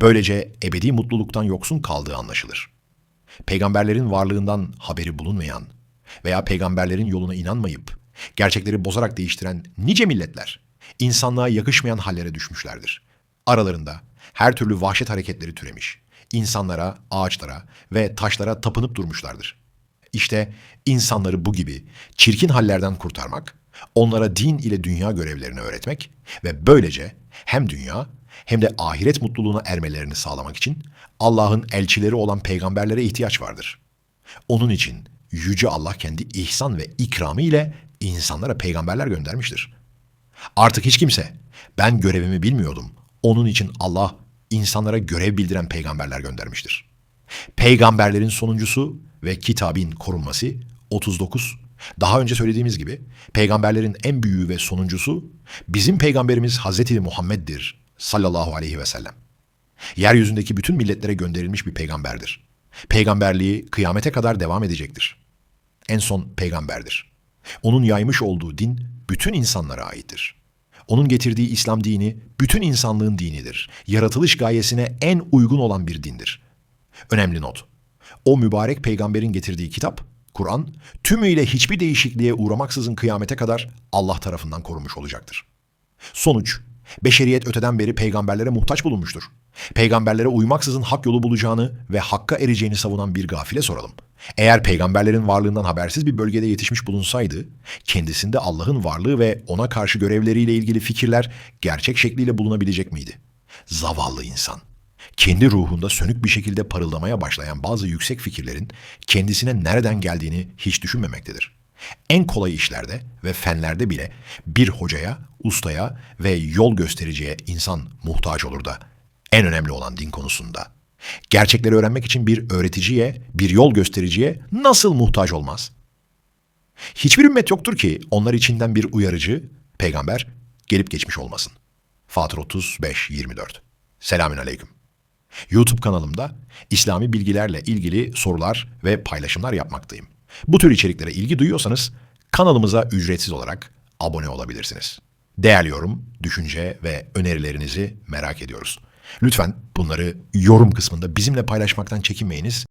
Böylece ebedi mutluluktan yoksun kaldığı anlaşılır. Peygamberlerin varlığından haberi bulunmayan veya peygamberlerin yoluna inanmayıp gerçekleri bozarak değiştiren nice milletler insanlığa yakışmayan hallere düşmüşlerdir. Aralarında her türlü vahşet hareketleri türemiş. insanlara, ağaçlara ve taşlara tapınıp durmuşlardır. İşte insanları bu gibi çirkin hallerden kurtarmak, onlara din ile dünya görevlerini öğretmek ve böylece hem dünya hem de ahiret mutluluğuna ermelerini sağlamak için Allah'ın elçileri olan peygamberlere ihtiyaç vardır. Onun için yüce Allah kendi ihsan ve ikramı ile insanlara peygamberler göndermiştir. Artık hiç kimse ben görevimi bilmiyordum. Onun için Allah insanlara görev bildiren peygamberler göndermiştir. Peygamberlerin sonuncusu ve kitabın korunması 39. Daha önce söylediğimiz gibi peygamberlerin en büyüğü ve sonuncusu bizim peygamberimiz Hazreti Muhammed'dir sallallahu aleyhi ve sellem. Yeryüzündeki bütün milletlere gönderilmiş bir peygamberdir. Peygamberliği kıyamete kadar devam edecektir. En son peygamberdir. Onun yaymış olduğu din bütün insanlara aittir. Onun getirdiği İslam dini bütün insanlığın dinidir. Yaratılış gayesine en uygun olan bir dindir. Önemli not. O mübarek peygamberin getirdiği kitap, Kur'an, tümüyle hiçbir değişikliğe uğramaksızın kıyamete kadar Allah tarafından korunmuş olacaktır. Sonuç, beşeriyet öteden beri peygamberlere muhtaç bulunmuştur. Peygamberlere uymaksızın hak yolu bulacağını ve hakka ereceğini savunan bir gafile soralım. Eğer peygamberlerin varlığından habersiz bir bölgede yetişmiş bulunsaydı, kendisinde Allah'ın varlığı ve ona karşı görevleriyle ilgili fikirler gerçek şekliyle bulunabilecek miydi? Zavallı insan. Kendi ruhunda sönük bir şekilde parıldamaya başlayan bazı yüksek fikirlerin kendisine nereden geldiğini hiç düşünmemektedir. En kolay işlerde ve fenlerde bile bir hocaya, ustaya ve yol göstericiye insan muhtaç olur da en önemli olan din konusunda. Gerçekleri öğrenmek için bir öğreticiye, bir yol göstericiye nasıl muhtaç olmaz? Hiçbir ümmet yoktur ki onlar içinden bir uyarıcı, peygamber, gelip geçmiş olmasın. Fatır 35 24. Selamün aleyküm. YouTube kanalımda İslami bilgilerle ilgili sorular ve paylaşımlar yapmaktayım. Bu tür içeriklere ilgi duyuyorsanız kanalımıza ücretsiz olarak abone olabilirsiniz. Değerli yorum, düşünce ve önerilerinizi merak ediyoruz. Lütfen bunları yorum kısmında bizimle paylaşmaktan çekinmeyiniz.